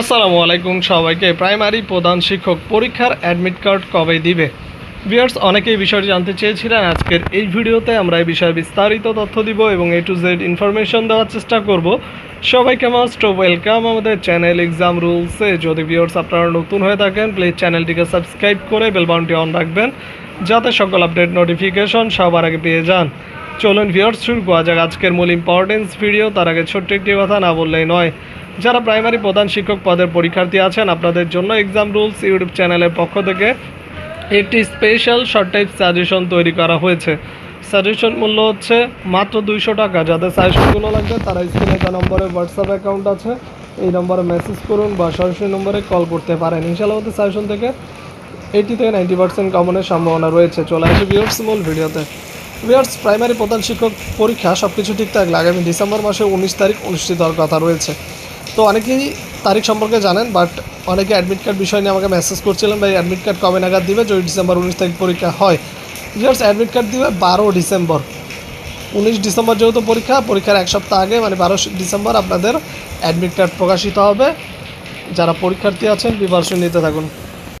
আসসালামু আলাইকুম সবাইকে। প্রাইমারি প্রধান শিক্ষক পরীক্ষার অ্যাডমিট কার্ড কবে দিবে? ভিউয়ার্স, অনেকেই বিষয়টি জানতে চেয়েছিলেন। আজকের এই ভিডিওতে আমরা এই বিষয়ে বিস্তারিত তথ্য দিব এবং এ টু জেড ইনফরমেশন দেওয়ার চেষ্টা করব। সবাইকে মাস্ট ওয়েলকাম আমাদের চ্যানেল এক্সাম রুলসে যদি ভিউয়ার্স আপনারা নতুন হয়ে থাকেন প্লিজ চ্যানেলটিকে সাবস্ক্রাইব করে বেলবাউনটি অন রাখবেন, যাতে সকল আপডেট নোটিফিকেশন সবার আগে পেয়ে যান। চলুন ভিউয়ার্স, শুরু করা যাক। আজকের মূল ইম্পর্টেন্স ভিডিও তার আগে ছোট্ট একটি কথা না বললেই নয়। যারা প্রাইমারি প্রধান শিক্ষক পদের পরীক্ষার্থী আছেন, আপনাদের জন্য এক্সাম রুলস ইউটিউব চ্যানেলের পক্ষ থেকে একটি স্পেশাল শর্ট টাইপ সাজেশন তৈরি করা হয়েছে। সাজেশন মূল্য হচ্ছে মাত্র দুইশো টাকা। যাদের সাজেশনগুলো লাগবে, তারা স্ক্রিনে একটা নম্বরে হোয়াটসঅ্যাপ অ্যাকাউন্ট আছে। এই নম্বরে মেসেজ করুন বা সরাসরি নম্বরে কল করতে পারেন। ইনশাআল্লাহ সাজেশন থেকে এইটি থেকে নাইনটি পার্সেন্ট কমনের সম্ভাবনা রয়েছে। চলে আসে ভিউয়ার্স মূল ভিডিওতে। ভিউয়ার্স প্রাইমারি প্রধান শিক্ষক পরীক্ষা সব কিছু ঠিকঠাক থাকলে আগামী ডিসেম্বর মাসে উনিশ তারিখ অনুষ্ঠিত হওয়ার কথা রয়েছে। তো অনেকেই তারিখ সম্পর্কে জানেন বাট অনেকে অ্যাডমিট কার্ড বিষয় নিয়ে আমাকে মেসেজ করছিলেন, ভাই অ্যাডমিট কার্ড কবে নাগাদ দিবে? যদি ডিসেম্বর উনিশ তারিখ পরীক্ষা হয়। রিজার্স অ্যাডমিট কার্ড দিবে বারো ডিসেম্বর। উনিশ ডিসেম্বর যেহেতু পরীক্ষা, পরীক্ষার এক সপ্তাহ আগে মানে বারো ডিসেম্বর আপনাদের অ্যাডমিট কার্ড প্রকাশিত হবে। যারা পরীক্ষার্থী আছেন প্রিপারেশন নিতে থাকুন।